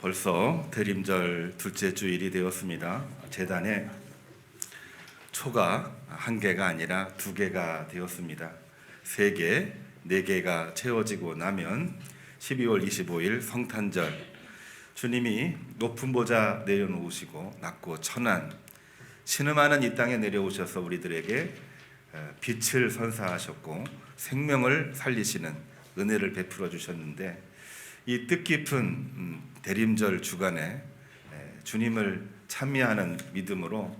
벌써 대림절 둘째 주일이 되었습니다. 재단에 초가 한 개가 아니라 두 개가 되었습니다. 세 개, 네 개가 채워지고 나면 12월 25일 성탄절 주님이 높은 보좌 내려놓으시고 낮고 천한 신음하는 이 땅에 내려오셔서 우리들에게 어, 빛을 선사하셨고 생명을 살리시는 은혜를 베풀어 주셨는데 이 뜻깊은 음, 대림절 주간에 에, 주님을 찬미하는 믿음으로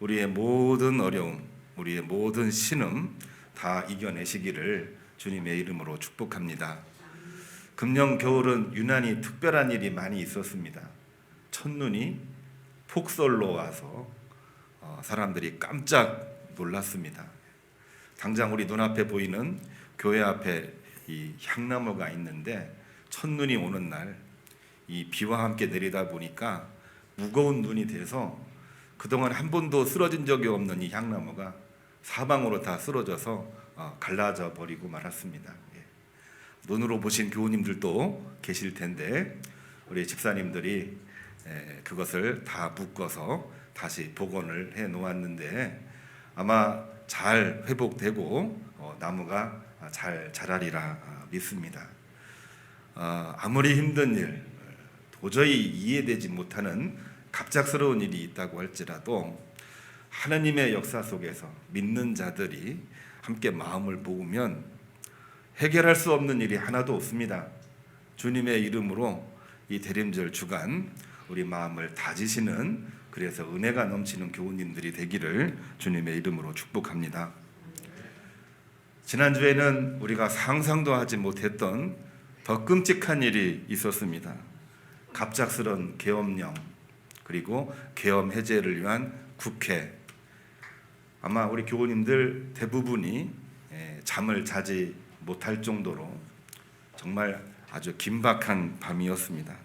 우리의 모든 어려움, 우리의 모든 신음 다 이겨내시기를 주님의 이름으로 축복합니다. 금년 겨울은 유난히 특별한 일이 많이 있었습니다. 첫눈이 폭설로 와서 어, 사람들이 깜짝 놀랐습니다. 당장 우리 눈앞에 보이는 교회 앞에 이 향나무가 있는데 첫눈이 오는 날 이 비와 함께 내리다 보니까 무거운 눈이 돼서 그동안 한 번도 쓰러진 적이 없는 이 향나무가 사방으로 다 쓰러져서 어, 갈라져 버리고 말았습니다. 예. 눈으로 보신 교우님들도 계실 텐데 우리 집사님들이 에, 그것을 다 묶어서 다시 복원을 해 놓았는데 아마 잘 회복되고 어, 나무가 잘 자라리라 아, 믿습니다. 어, 아무리 힘든 일, 도저히 이해되지 못하는 갑작스러운 일이 있다고 할지라도 하나님의 역사 속에서 믿는 자들이 함께 마음을 모으면 해결할 수 없는 일이 하나도 없습니다. 주님의 이름으로 이 대림절 주간 우리 마음을 다지시는 그래서 은혜가 넘치는 교우님들이 되기를 주님의 이름으로 축복합니다. 지난주에는 우리가 상상도 하지 못했던 더 끔찍한 일이 있었습니다. 갑작스런 계엄령 그리고 계엄 해제를 위한 국회 아마 우리 교우님들 대부분이 예, 잠을 자지 못할 정도로 정말 아주 긴박한 밤이었습니다.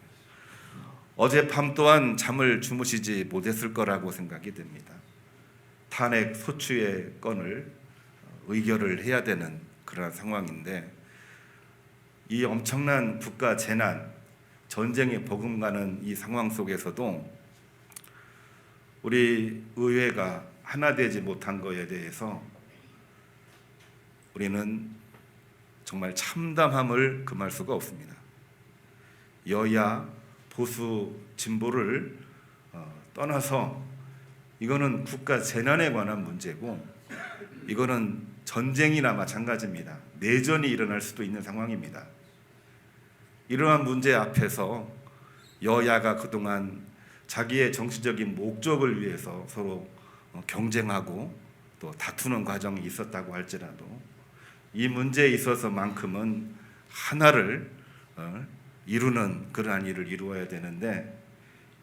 어젯밤 또한 잠을 주무시지 못했을 거라고 생각이 됩니다. 탄핵 소추의 건을 의결을 해야 되는 그런 상황인데 이 엄청난 국가 재난, 전쟁이 버금가는 이 상황 속에서도 우리 의회가 하나 되지 못한 것에 대해서 우리는 정말 참담함을 금할 수가 없습니다. 여야 보수 진보를 어, 떠나서 이거는 국가 재난에 관한 문제고 이거는 전쟁이나 마찬가지입니다. 내전이 일어날 수도 있는 상황입니다. 이러한 문제 앞에서 여야가 그동안 자기의 정치적인 목적을 위해서 서로 어, 경쟁하고 또 다투는 과정이 있었다고 할지라도 이 문제에 있어서만큼은 하나를 어, 이루는 그러한 일을 이루어야 되는데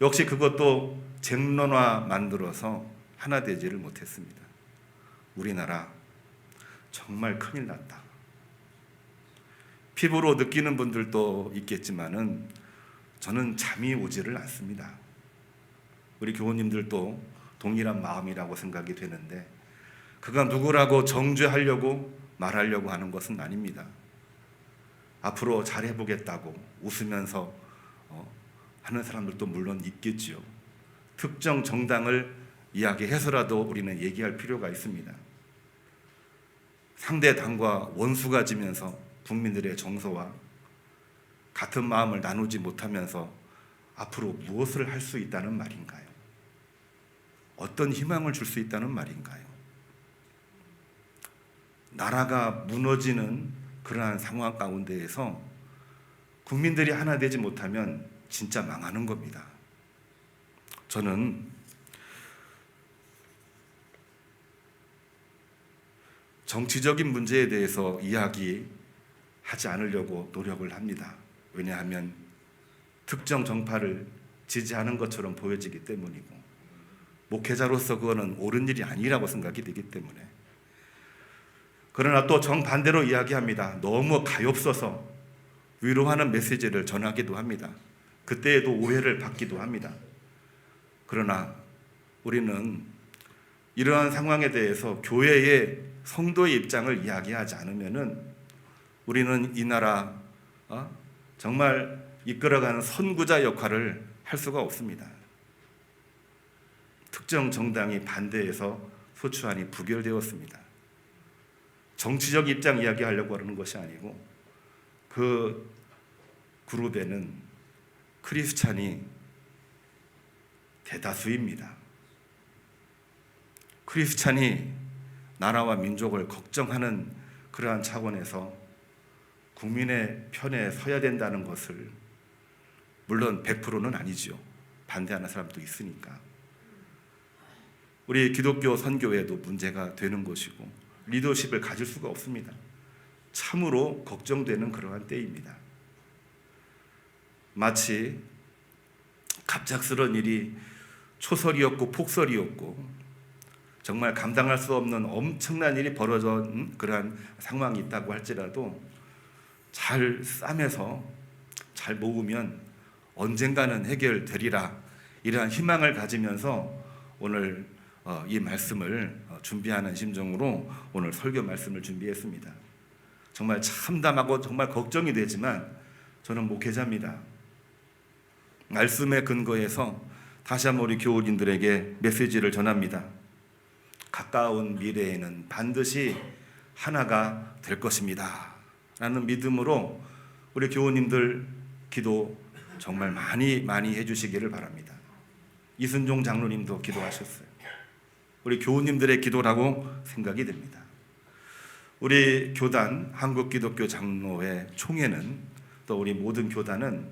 역시 그것도 쟁론화 만들어서 하나 되지를 못했습니다. 우리나라 정말 큰일 났다. 피부로 느끼는 분들도 있겠지만은 저는 잠이 오지를 않습니다. 우리 교우님들도 동일한 마음이라고 생각이 되는데 그가 누구라고 정죄하려고 말하려고 하는 것은 아닙니다. 앞으로 잘 해보겠다고 웃으면서 어, 하는 사람들도 물론 있겠지요. 특정 정당을 이야기해서라도 우리는 얘기할 필요가 있습니다. 상대 당과 원수가 지면서 국민들의 정서와 같은 마음을 나누지 못하면서 앞으로 무엇을 할 수 있다는 말인가요? 어떤 희망을 줄 수 있다는 말인가요? 나라가 무너지는 그러한 상황 가운데에서 국민들이 하나 되지 못하면 진짜 망하는 겁니다. 저는 정치적인 문제에 대해서 이야기 하지 않으려고 노력을 합니다. 왜냐하면 특정 정파를 지지하는 것처럼 보여지기 때문이고 목회자로서 그거는 옳은 일이 아니라고 생각이 되기 때문에 그러나 또 정반대로 이야기합니다. 너무 가엾어서 위로하는 메시지를 전하기도 합니다. 그때에도 오해를 받기도 합니다. 그러나 우리는 이러한 상황에 대해서 교회의 성도의 입장을 이야기하지 않으면은 우리는 이 나라 어? 정말 이끌어가는 선구자 역할을 할 수가 없습니다. 특정 정당이 반대해서 소추안이 부결되었습니다. 정치적 입장 이야기하려고 하는 것이 아니고 그 그룹에는 크리스찬이 대다수입니다. 크리스찬이 나라와 민족을 걱정하는 그러한 차원에서 국민의 편에 서야 된다는 것을 물론 100%는 아니지요. 반대하는 사람도 있으니까. 우리 기독교 선교에도 문제가 되는 것이고 리더십을 가질 수가 없습니다. 참으로 걱정되는 그러한 때입니다. 마치 갑작스런 일이 초설이었고 폭설이었고 정말 감당할 수 없는 엄청난 일이 벌어진 그러한 상황이 있다고 할지라도 잘 싸매서 잘 모으면 언젠가는 해결되리라 이러한 희망을 가지면서 오늘 어, 이 말씀을 어, 준비하는 심정으로 오늘 설교 말씀을 준비했습니다. 정말 참담하고 정말 걱정이 되지만 저는 목회자입니다. 말씀에 근거해서 다시 한번 우리 교우님들에게 메시지를 전합니다. 가까운 미래에는 반드시 하나가 될 것입니다. 라는 믿음으로 우리 교우님들 기도 정말 많이 많이 해주시기를 바랍니다. 이순종 장로님도 기도하셨어요. 우리 교우님들의 기도라고 생각이 됩니다. 우리 교단 한국기독교 장로회 총회는 또 우리 모든 교단은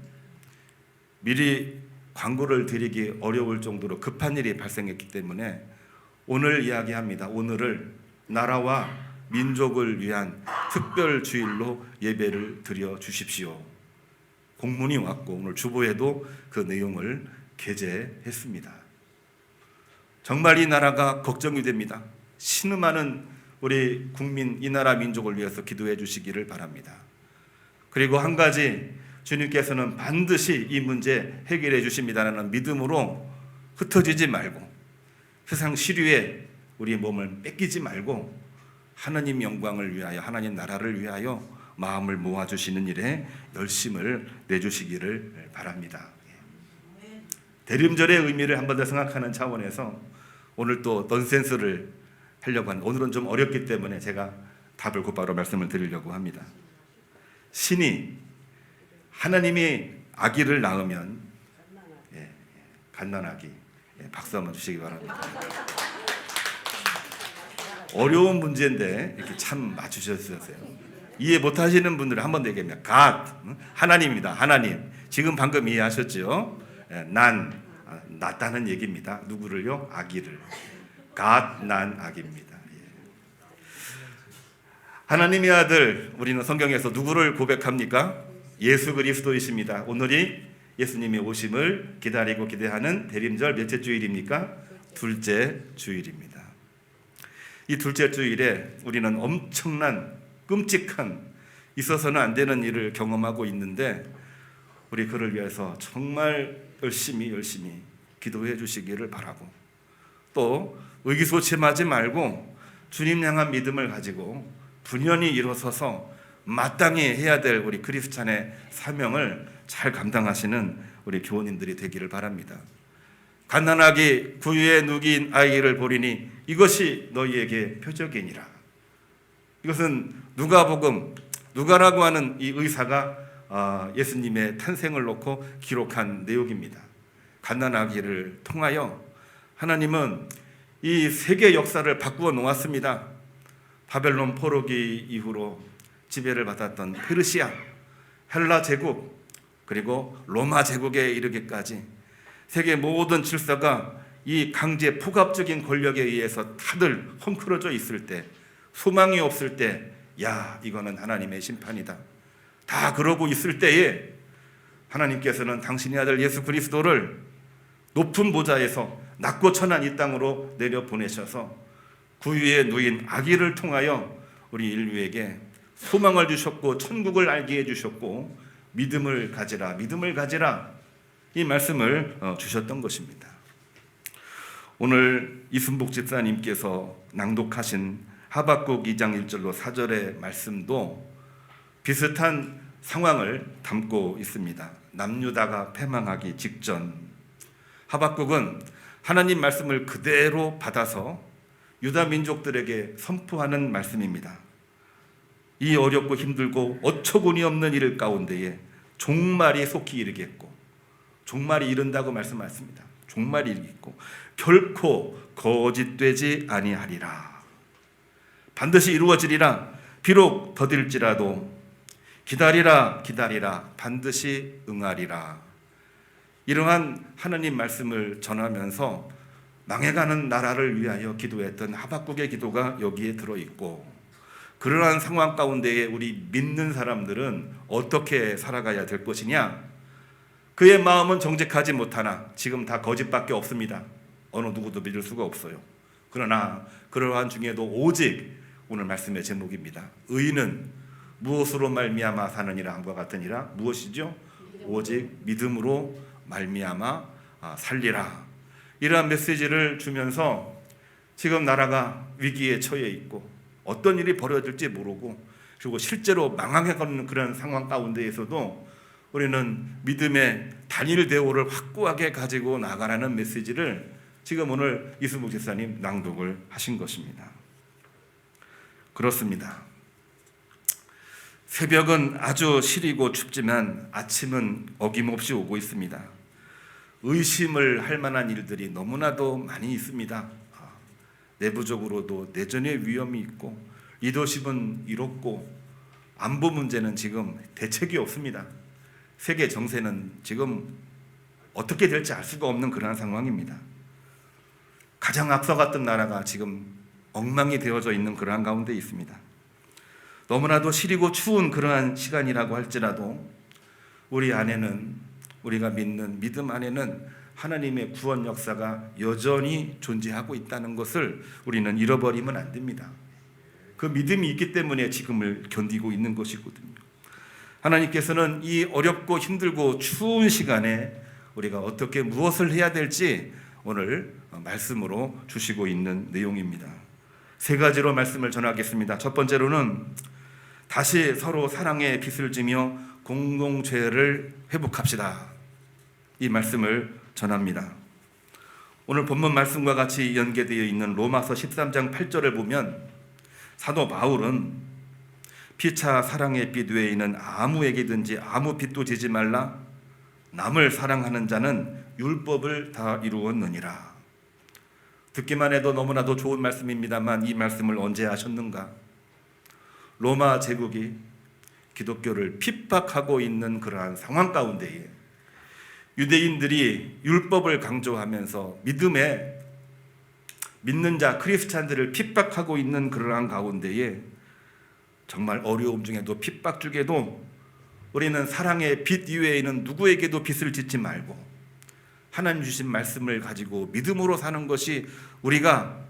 미리 광고를 드리기 어려울 정도로 급한 일이 발생했기 때문에 오늘 이야기합니다. 오늘을 나라와 민족을 위한 특별 주일로 예배를 드려 주십시오. 공문이 왔고 오늘 주보에도 그 내용을 게재했습니다. 정말 이 나라가 걱정이 됩니다. 신음하는 우리 국민 이 나라 민족을 위해서 기도해 주시기를 바랍니다. 그리고 한 가지 주님께서는 반드시 이 문제 해결해 주십니다라는 믿음으로 흩어지지 말고 세상 시류에 우리 몸을 뺏기지 말고 하나님 영광을 위하여 하나님 나라를 위하여 마음을 모아 주시는 일에 열심을 내 주시기를 바랍니다. 대림절의 의미를 한 번 더 생각하는 차원에서 오늘 또 넌센스를 하려고 하는 오늘은 좀 어렵기 때문에 제가 답을 곧바로 말씀을 드리려고 합니다. 신이 하나님이 아기를 낳으면 예, 예, 갓난 아기 예, 박수 한번 주시기 바랍니다. 어려운 문제인데 이렇게 참 맞추셨어요. 이해 못 하시는 분들은 한 번 얘기합니다. God 하나님입니다. 하나님 지금 방금 이해하셨죠? 예, 난 아, 낳다는 얘기입니다. 누구를요? 아기를. God 난 아기입니다. 예. 하나님의 아들 우리는 성경에서 누구를 고백합니까? 예수 그리스도이십니다. 오늘이 예수님의 오심을 기다리고 기대하는 대림절 몇째 주일입니까? 둘째 주일입니다. 이 둘째 주일에 우리는 엄청난 끔찍한 있어서는 안 되는 일을 경험하고 있는데 우리 그를 위해서 정말 열심히 열심히 기도해 주시기를 바라고 또 의기소침하지 말고 주님 향한 믿음을 가지고 분연히 일어서서 마땅히 해야 될 우리 크리스찬의 사명을 잘 감당하시는 우리 교원님들이 되기를 바랍니다. 갓난아기 구유에 누긴 아이를 보리니 이것이 너희에게 표적이니라. 이것은 누가복음 누가라고 하는 이 의사가 아, 예수님의 탄생을 놓고 기록한 내용입니다. 갓난아기를 통하여 하나님은 이 세계 역사를 바꾸어 놓았습니다. 바벨론 포로기 이후로 지배를 받았던 페르시아, 헬라 제국, 그리고 로마 제국에 이르기까지 세계 모든 질서가 이 강제 포갑적인 권력에 의해서 다들 헝클어져 있을 때, 소망이 없을 때, 야, 이거는 하나님의 심판이다. 다 그러고 있을 때에 하나님께서는 당신의 아들 예수 그리스도를 높은 보좌에서 낮고 천한 이 땅으로 내려 보내셔서 구유에 누인 아기를 통하여 우리 인류에게 소망을 주셨고 천국을 알게 해 주셨고 믿음을 가지라 믿음을 가지라 이 말씀을 어, 주셨던 것입니다. 오늘 이순복 집사님께서 낭독하신 하박국 2장 1절로 4절의 말씀도 비슷한 상황을 담고 있습니다. 남유다가 패망하기 직전 하박국은 하나님 말씀을 그대로 받아서 유다 민족들에게 선포하는 말씀입니다. 이 어렵고 힘들고 어처구니 없는 일 가운데에 종말이 속히 이르겠고 종말이 이른다고 말씀하십니다. 종말이 이르겠고 결코 거짓되지 아니하리라. 반드시 이루어지리라. 비록 더딜지라도 기다리라 기다리라 반드시 응하리라. 이러한 하나님 말씀을 전하면서 망해가는 나라를 위하여 기도했던 하박국의 기도가 여기에 들어 있고 그러한 상황 가운데에 우리 믿는 사람들은 어떻게 살아가야 될 것이냐? 그의 마음은 정직하지 못하나 지금 다 거짓밖에 없습니다. 어느 누구도 믿을 수가 없어요. 그러나 그러한 중에도 오직 오늘 말씀의 제목입니다. 의인은 무엇으로 말미암아 사느니라 함과 같으니라 무엇이죠? 오직 믿음으로 말미암아 아, 살리라. 이러한 메시지를 주면서 지금 나라가 위기에 처해 있고 어떤 일이 벌어질지 모르고 그리고 실제로 망하게 가는 그런 상황 가운데에서도 우리는 믿음의 단일 대오를 확고하게 가지고 나가라는 메시지를 지금 오늘 이수목 집사님 낭독을 하신 것입니다. 그렇습니다. 새벽은 아주 시리고 춥지만 아침은 어김없이 오고 있습니다. 의심을 할 만한 일들이 너무나도 많이 있습니다. 아, 내부적으로도 내전의 위험이 있고 리더십은 이롭고 안보 문제는 지금 대책이 없습니다. 세계 정세는 지금 어떻게 될지 알 수가 없는 그러한 상황입니다. 가장 앞서갔던 나라가 지금 엉망이 되어져 있는 그러한 가운데 있습니다. 너무나도 시리고 추운 그러한 시간이라고 할지라도 우리 안에는 우리가 믿는 믿음 안에는 하나님의 구원 역사가 여전히 존재하고 있다는 것을 우리는 잃어버리면 안 됩니다. 그 믿음이 있기 때문에 지금을 견디고 있는 것이거든요. 하나님께서는 이 어렵고 힘들고 추운 시간에 우리가 어떻게 무엇을 해야 될지 오늘 말씀으로 주시고 있는 내용입니다. 세 가지로 말씀을 전하겠습니다. 첫 번째로는 다시 서로 사랑의 빚을 지며 공동죄를 회복합시다. 이 말씀을 전합니다. 오늘 본문 말씀과 같이 연계되어 있는 로마서 13장 8절을 보면 사도 바울은 피차 사랑의 빛 외에는 아무에게든지 아무 빚도 지지 말라 남을 사랑하는 자는 율법을 다 이루었느니라. 듣기만 해도 너무나도 좋은 말씀입니다만 이 말씀을 언제 하셨는가? 로마 제국이 기독교를 핍박하고 있는 그러한 상황 가운데에 유대인들이 율법을 강조하면서 믿음에 믿는 자 크리스찬들을 핍박하고 있는 그러한 가운데에 정말 어려움 중에도 핍박 중에도 우리는 사랑의 빛 이외에는 누구에게도 빚을 짓지 말고 하나님 주신 말씀을 가지고 믿음으로 사는 것이 우리가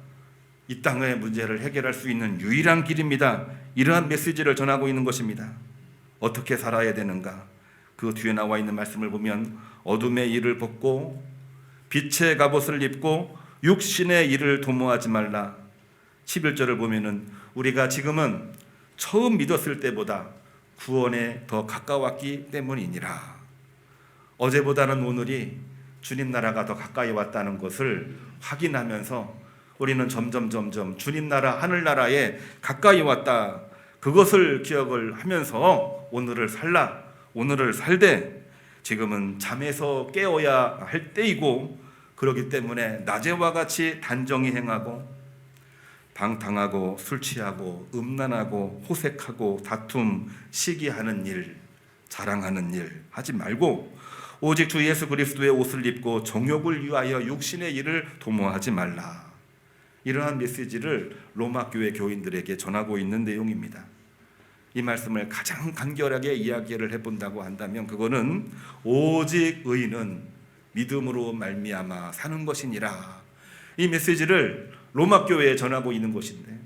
이 땅의 문제를 해결할 수 있는 유일한 길입니다. 이러한 메시지를 전하고 있는 것입니다. 어떻게 살아야 되는가? 그 뒤에 나와 있는 말씀을 보면 어둠의 일을 벗고 빛의 갑옷을 입고 육신의 일을 도모하지 말라. 11절을 보면은 우리가 지금은 처음 믿었을 때보다 구원에 더 가까웠기 때문이니라. 어제보다는 오늘이 주님 나라가 더 가까이 왔다는 것을 확인하면서 우리는 점점 점점 주님 나라 하늘 나라에 가까이 왔다. 그것을 기억을 하면서 오늘을 살라. 오늘을 살되 지금은 잠에서 깨어야 할 때이고 그러기 때문에 낮에와 같이 단정히 행하고 방탕하고 술 취하고 음란하고 호색하고 다툼 시기하는 일 자랑하는 일 하지 말고 오직 주 예수 그리스도의 옷을 입고 정욕을 위하여 육신의 일을 도모하지 말라. 이러한 메시지를 로마 교회 교인들에게 전하고 있는 내용입니다. 이 말씀을 가장 간결하게 이야기를 해본다고 한다면 그거는 오직 의인은 믿음으로 말미암아 사는 것이니라. 이 메시지를 로마 교회에 전하고 있는 것인데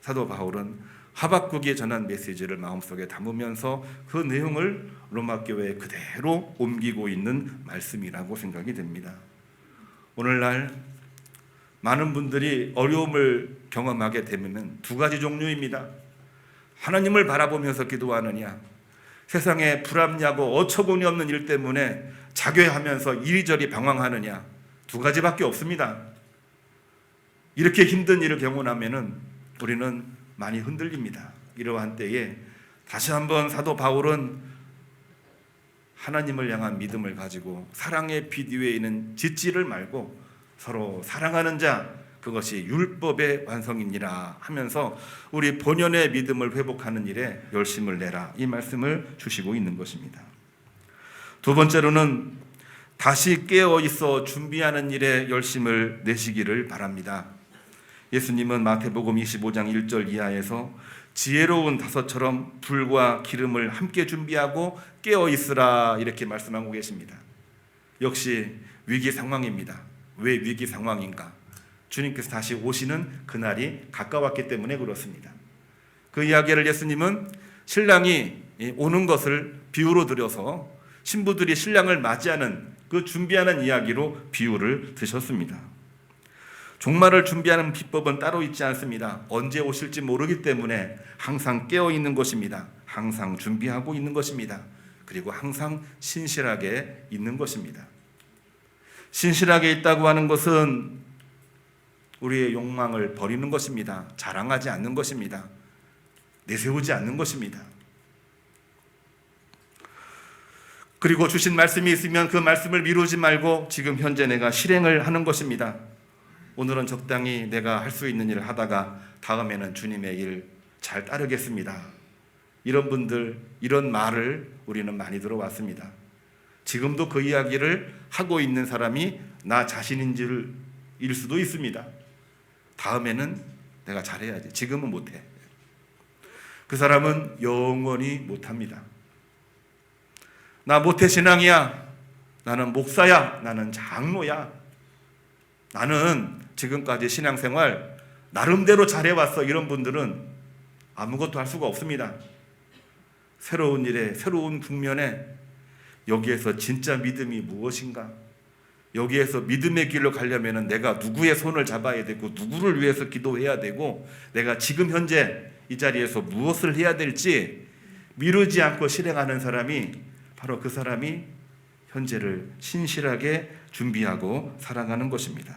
사도 바울은 하박국에 전한 메시지를 마음속에 담으면서 그 내용을 로마 교회에 그대로 옮기고 있는 말씀이라고 생각이 됩니다. 오늘날 많은 분들이 어려움을 경험하게 되면 두 가지 종류입니다. 하나님을 바라보면서 기도하느냐, 세상에 불합리하고 어처구니 없는 일 때문에 자괴하면서 이리저리 방황하느냐 두 가지밖에 없습니다. 이렇게 힘든 일을 경험하면은 우리는 많이 흔들립니다. 이러한 때에 다시 한번 사도 바울은 하나님을 향한 믿음을 가지고 사랑의 빛 위에 있는 짓지를 말고 서로 사랑하는 자 그것이 율법의 완성이니라 하면서 우리 본연의 믿음을 회복하는 일에 열심을 내라 이 말씀을 주시고 있는 것입니다. 두 번째로는 다시 깨어 있어 준비하는 일에 열심을 내시기를 바랍니다. 예수님은 마태복음 25장 1절 이하에서 지혜로운 다섯처럼 불과 기름을 함께 준비하고 깨어 있으라 이렇게 말씀하고 계십니다. 역시 위기 상황입니다. 왜 위기 상황인가? 주님께서 다시 오시는 그날이 가까웠기 때문에 그렇습니다. 그 이야기를 예수님은 신랑이 오는 것을 비유로 들여서 신부들이 신랑을 맞이하는 그 준비하는 이야기로 비유를 드셨습니다. 종말을 준비하는 비법은 따로 있지 않습니다. 언제 오실지 모르기 때문에 항상 깨어 있는 것입니다. 항상 준비하고 있는 것입니다. 그리고 항상 신실하게 있는 것입니다. 신실하게 있다고 하는 것은 우리의 욕망을 버리는 것입니다. 자랑하지 않는 것입니다. 내세우지 않는 것입니다. 그리고 주신 말씀이 있으면 그 말씀을 미루지 말고 지금 현재 내가 실행을 하는 것입니다. 오늘은 적당히 내가 할 수 있는 일을 하다가 다음에는 주님의 일 잘 따르겠습니다. 이런 분들, 이런 말을 우리는 많이 들어왔습니다. 지금도 그 이야기를 하고 있는 사람이 나 자신인 줄일 수도 있습니다. 다음에는 내가 잘해야지. 지금은 못해. 그 사람은 영원히 못합니다. 나 모태 신앙이야. 나는 목사야. 나는 장로야. 나는 지금까지 신앙생활 나름대로 잘해왔어. 이런 분들은 아무것도 할 수가 없습니다. 새로운 일에, 새로운 국면에 여기에서 진짜 믿음이 무엇인가? 여기에서 믿음의 길로 가려면 내가 누구의 손을 잡아야 되고 누구를 위해서 기도해야 되고 내가 지금 현재 이 자리에서 무엇을 해야 될지 미루지 않고 실행하는 사람이 바로 그 사람이 현재를 신실하게 준비하고 살아가는 것입니다.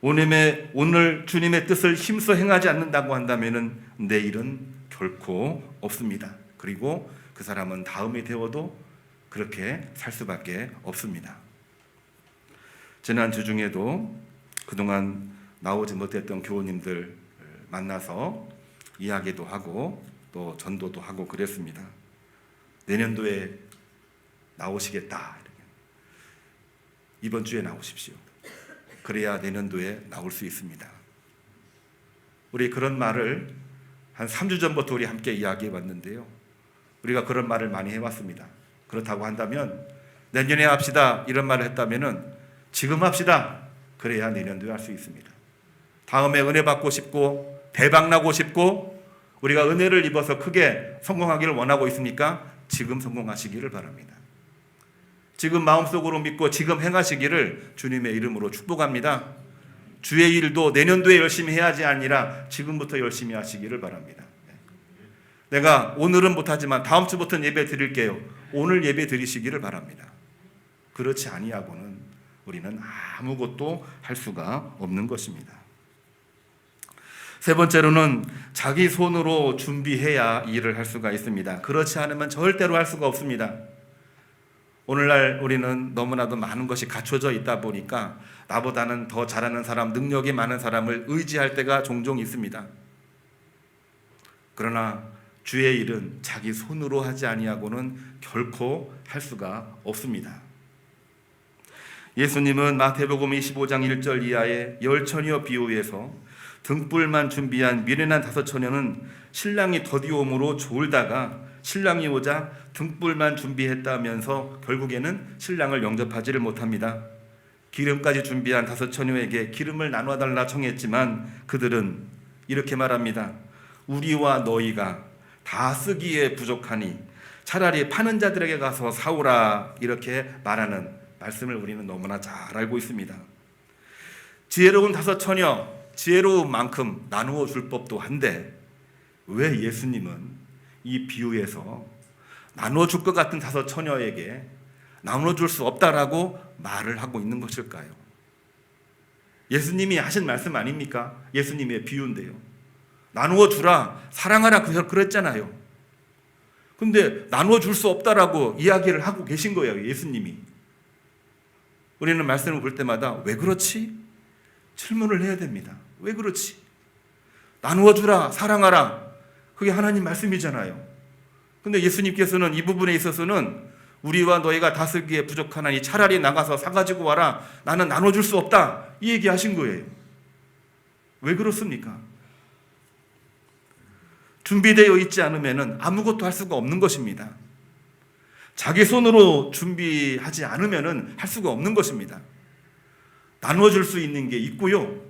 오늘의, 오늘 주님의 뜻을 힘써 행하지 않는다고 한다면 내일은 결코 없습니다. 그리고 그 사람은 다음이 되어도 그렇게 살 수밖에 없습니다. 지난주 중에도 그동안 나오지 못했던 교우님들 만나서 이야기도 하고 또 전도도 하고 그랬습니다. 내년도에 나오시겠다. 이번 주에 나오십시오. 그래야 내년도에 나올 수 있습니다. 우리 그런 말을 한 3주 전부터 우리 함께 이야기해 왔는데요. 우리가 그런 말을 많이 해 왔습니다. 그렇다고 한다면 내년에 합시다 이런 말을 했다면은 지금 합시다. 그래야 내년도에 할 수 있습니다. 다음에 은혜 받고 싶고 대박 나고 싶고 우리가 은혜를 입어서 크게 성공하기를 원하고 있습니까? 지금 성공하시기를 바랍니다. 지금 마음속으로 믿고 지금 행하시기를 주님의 이름으로 축복합니다. 주의 일도 내년도에 열심히 해야지 아니라 지금부터 열심히 하시기를 바랍니다. 내가 오늘은 못하지만 다음 주부터는 예배 드릴게요. 오늘 예배 드리시기를 바랍니다. 그렇지 아니하고는 우리는 아무것도 할 수가 없는 것입니다. 세 번째로는 자기 손으로 준비해야 일을 할 수가 있습니다. 그렇지 않으면 절대로 할 수가 없습니다. 오늘날 우리는 너무나도 많은 것이 갖춰져 있다 보니까 나보다는 더 잘하는 사람, 능력이 많은 사람을 의지할 때가 종종 있습니다. 그러나 주의 일은 자기 손으로 하지 아니하고는 결코 할 수가 없습니다. 예수님은 마태복음 25장 1절 이하의 열 처녀 비유에서 등불만 준비한 미련한 다섯 처녀는 신랑이 더디옴으로 졸다가 신랑이 오자 등불만 준비했다면서 결국에는 신랑을 영접하지를 못합니다. 기름까지 준비한 다섯 처녀에게 기름을 나눠 달라 청했지만 그들은 이렇게 말합니다. 우리와 너희가 다 쓰기에 부족하니 차라리 파는 자들에게 가서 사오라 이렇게 말하는 말씀을 우리는 너무나 잘 알고 있습니다. 지혜로운 다섯 처녀, 지혜로운 만큼 나누어 줄 법도 한데 왜 예수님은 이 비유에서 나눠줄 것 같은 다섯 처녀에게 나눠줄 수 없다라고 말을 하고 있는 것일까요? 예수님이 하신 말씀 아닙니까? 예수님의 비유인데요. 나누어 주라, 사랑하라 그랬잖아요. 근데 나누어 줄 수 없다라고 이야기를 하고 계신 거예요, 예수님이. 우리는 말씀을 볼 때마다 왜 그렇지? 질문을 해야 됩니다. 왜 그렇지? 나누어 주라, 사랑하라. 그게 하나님 말씀이잖아요. 근데 예수님께서는 이 부분에 있어서는 우리와 너희가 다스기에 부족하나니 차라리 나가서 사가지고 와라. 나는 나눠줄 수 없다. 이 얘기 하신 거예요. 왜 그렇습니까? 준비되어 있지 않으면 아무것도 할 수가 없는 것입니다. 자기 손으로 준비하지 않으면 할 수가 없는 것입니다. 나누어줄 수 있는 게 있고요.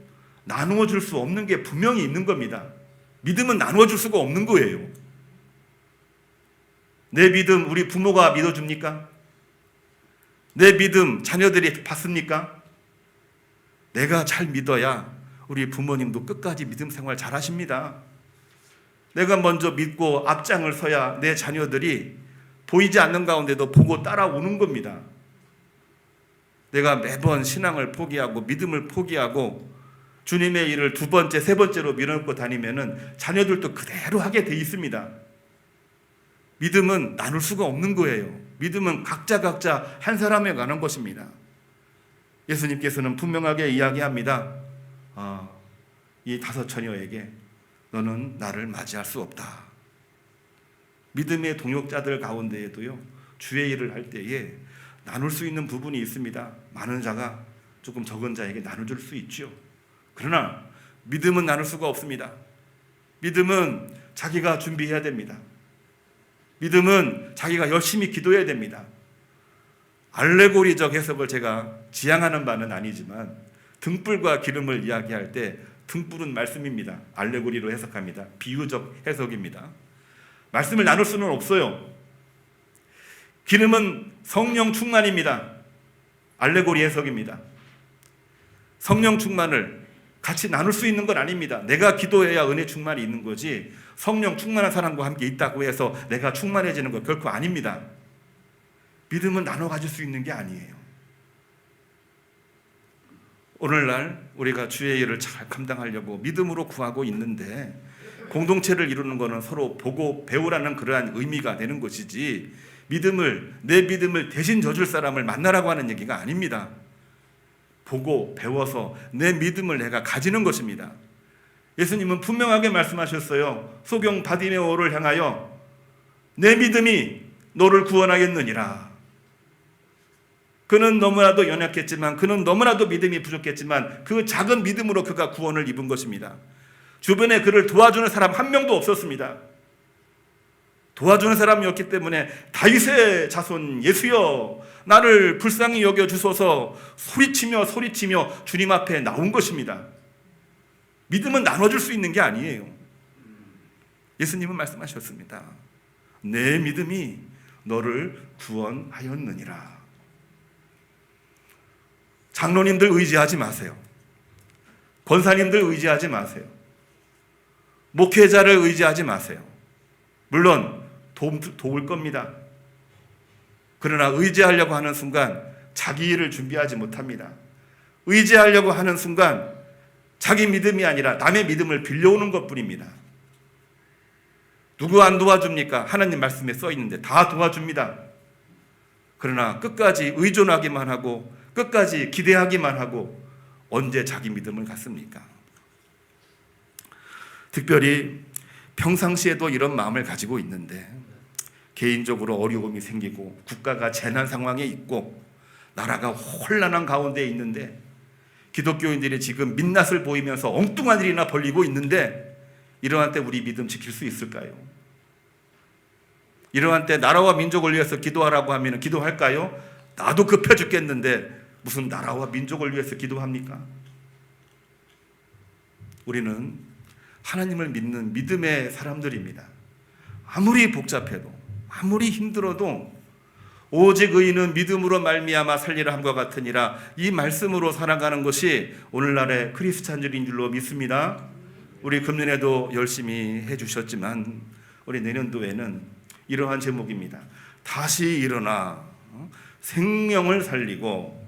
나누어줄 수 없는 게 분명히 있는 겁니다. 믿음은 나누어줄 수가 없는 거예요. 내 믿음 우리 부모가 믿어줍니까? 내 믿음 자녀들이 받습니까? 내가 잘 믿어야 우리 부모님도 끝까지 믿음 생활 잘 하십니다. 내가 먼저 믿고 앞장을 서야 내 자녀들이 보이지 않는 가운데도 보고 따라오는 겁니다. 내가 매번 신앙을 포기하고 믿음을 포기하고 주님의 일을 두 번째, 세 번째로 밀어넣고 다니면은 자녀들도 그대로 하게 돼 있습니다. 믿음은 나눌 수가 없는 거예요. 믿음은 각자 각자 한 사람에 관한 것입니다. 예수님께서는 분명하게 이야기합니다. 아, 이 다섯 처녀에게 너는 나를 맞이할 수 없다. 믿음의 동역자들 가운데에도요, 주의 일을 할 때에 나눌 수 있는 부분이 있습니다. 많은 자가 조금 적은 자에게 나눠줄 수 있죠. 그러나 믿음은 나눌 수가 없습니다. 믿음은 자기가 준비해야 됩니다. 믿음은 자기가 열심히 기도해야 됩니다. 알레고리적 해석을 제가 지향하는 바는 아니지만 등불과 기름을 이야기할 때 등불은 말씀입니다. 알레고리로 해석합니다. 비유적 해석입니다. 말씀을 나눌 수는 없어요. 기름은 성령 충만입니다. 알레고리 해석입니다. 성령 충만을 같이 나눌 수 있는 건 아닙니다. 내가 기도해야 은혜 충만이 있는 거지 성령 충만한 사람과 함께 있다고 해서 내가 충만해지는 거 결코 아닙니다. 믿음은 나눠 가질 수 있는 게 아니에요. 오늘날 우리가 주의 일을 잘 감당하려고 믿음으로 구하고 있는데 공동체를 이루는 것은 서로 보고 배우라는 그러한 의미가 되는 것이지 믿음을 내 믿음을 대신 져줄 사람을 만나라고 하는 얘기가 아닙니다. 보고 배워서 내 믿음을 내가 가지는 것입니다. 예수님은 분명하게 말씀하셨어요. 소경 바디메오를 향하여 내 믿음이 너를 구원하겠느니라. 그는 너무나도 연약했지만 그는 너무나도 믿음이 부족했지만 그 작은 믿음으로 그가 구원을 입은 것입니다. 주변에 그를 도와주는 사람 한 명도 없었습니다. 도와주는 사람이었기 때문에 다윗의 자손 예수여 나를 불쌍히 여겨 주소서 소리치며 소리치며 주님 앞에 나온 것입니다. 믿음은 나눠줄 수 있는 게 아니에요. 예수님은 말씀하셨습니다. 내 믿음이 너를 구원하였느니라. 장로님들 의지하지 마세요. 권사님들 의지하지 마세요. 목회자를 의지하지 마세요. 물론 도, 도울 겁니다. 그러나 의지하려고 하는 순간 자기 일을 준비하지 못합니다. 의지하려고 하는 순간 자기 믿음이 아니라 남의 믿음을 빌려오는 것 뿐입니다. 누구 안 도와줍니까? 하나님 말씀에 써 있는데 다 도와줍니다. 그러나 끝까지 의존하기만 하고 끝까지 기대하기만 하고 언제 자기 믿음을 갖습니까? 특별히 평상시에도 이런 마음을 가지고 있는데 개인적으로 어려움이 생기고 국가가 재난 상황에 있고 나라가 혼란한 가운데 있는데 기독교인들이 지금 민낯을 보이면서 엉뚱한 일이나 벌리고 있는데 이러한 때 우리 믿음 지킬 수 있을까요? 이러한 때 나라와 민족을 위해서 기도하라고 하면 기도할까요? 나도 급해 죽겠는데 무슨 나라와 민족을 위해서 기도합니까? 우리는 하나님을 믿는 믿음의 사람들입니다. 아무리 복잡해도 아무리 힘들어도 오직 의인은 믿음으로 말미암아 살리라 함과 같으니라 이 말씀으로 살아가는 것이 오늘날의 크리스찬들인 줄로 믿습니다. 우리 금년에도 열심히 해 주셨지만 우리 내년도에는 이러한 제목입니다. 다시 일어나 어? 생명을 살리고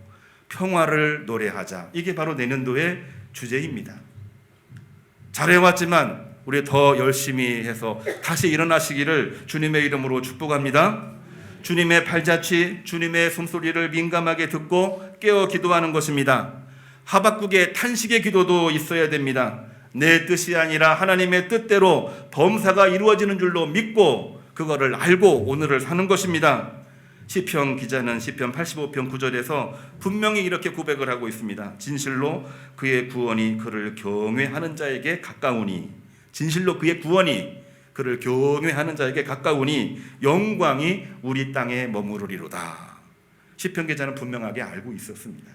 평화를 노래하자. 이게 바로 내년도의 주제입니다. 잘해왔지만 우리 더 열심히 해서 다시 일어나시기를 주님의 이름으로 축복합니다. 주님의 팔자취, 주님의 숨소리를 민감하게 듣고 깨어 기도하는 것입니다. 하박국의 탄식의 기도도 있어야 됩니다. 내 뜻이 아니라 하나님의 뜻대로 범사가 이루어지는 줄로 믿고 그거를 알고 오늘을 사는 것입니다. 시편 기자는 시편 85편 9절에서 분명히 이렇게 고백을 하고 있습니다. 진실로 그의 구원이 그를 경외하는 자에게 가까우니 진실로 그의 구원이 그를 경외하는 자에게 가까우니 영광이 우리 땅에 머무르리로다. 시편 기자는 분명하게 알고 있었습니다.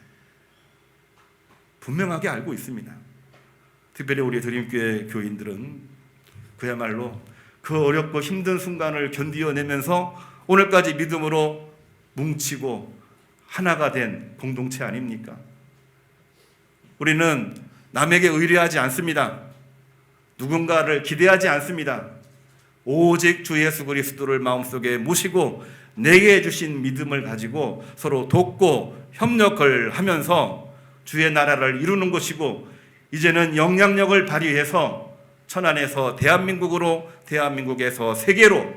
분명하게 알고 있습니다. 특별히 우리 드림교회 교인들은 그야말로 그 어렵고 힘든 순간을 견디어내면서 오늘까지 믿음으로 뭉치고 하나가 된 공동체 아닙니까? 우리는 남에게 의뢰하지 않습니다. 누군가를 기대하지 않습니다. 오직 주 예수 그리스도를 마음속에 모시고 내게 주신 믿음을 가지고 서로 돕고 협력을 하면서 주의 나라를 이루는 것이고 이제는 영향력을 발휘해서 천안에서 대한민국으로 대한민국에서 세계로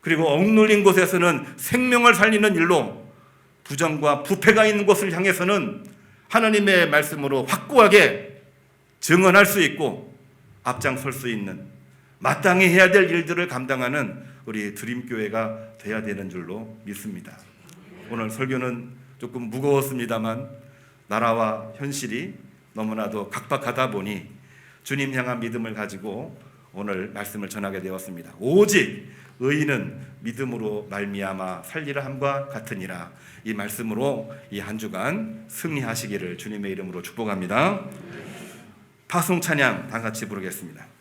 그리고 억눌린 곳에서는 생명을 살리는 일로 부정과 부패가 있는 곳을 향해서는 하나님의 말씀으로 확고하게 증언할 수 있고 앞장설 수 있는 마땅히 해야 될 일들을 감당하는 우리 드림교회가 돼야 되는 줄로 믿습니다. 오늘 설교는 조금 무거웠습니다만 나라와 현실이 너무나도 각박하다 보니 주님 향한 믿음을 가지고 오늘 말씀을 전하게 되었습니다. 오직 의인은 믿음으로 말미암아 살리라 함과 같으니라. 이 말씀으로 이 한 주간 승리하시기를 주님의 이름으로 축복합니다. 파송 찬양 다 같이 부르겠습니다.